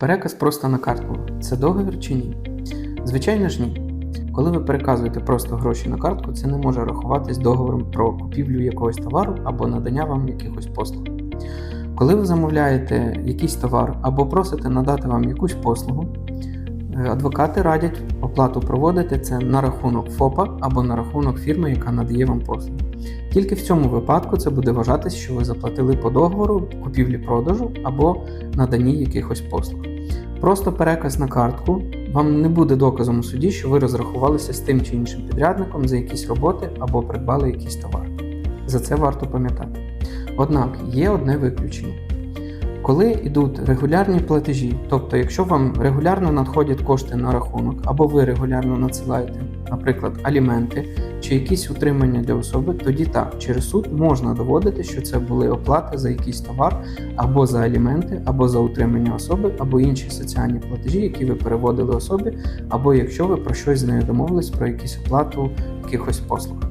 Переказ просто на картку це договір чи ні? Звичайно ж ні. Коли ви переказуєте просто гроші на картку, це не може рахуватись договором про купівлю якогось товару або надання вам якихось послуг. Коли ви замовляєте якийсь товар або просите надати вам якусь послугу, адвокати радять оплату проводити це на рахунок ФОПа або на рахунок фірми, яка надає вам послугу. Тільки в цьому випадку це буде вважатись, що ви заплатили по договору купівлі-продажу або наданні якихось послуг. Просто переказ на картку вам не буде доказом у суді, що ви розрахувалися з тим чи іншим підрядником за якісь роботи або придбали якийсь товар. За це варто пам'ятати. Однак є одне виключення. Коли йдуть регулярні платежі, тобто якщо вам регулярно надходять кошти на рахунок, або ви регулярно надсилаєте, наприклад, аліменти чи якісь утримання для особи, тоді так, через суд можна доводити, що це були оплати за якийсь товар, або за аліменти, або за утримання особи, або інші соціальні платежі, які ви переводили особі, або якщо ви про щось з нею домовились про якусь оплату якихось послуг.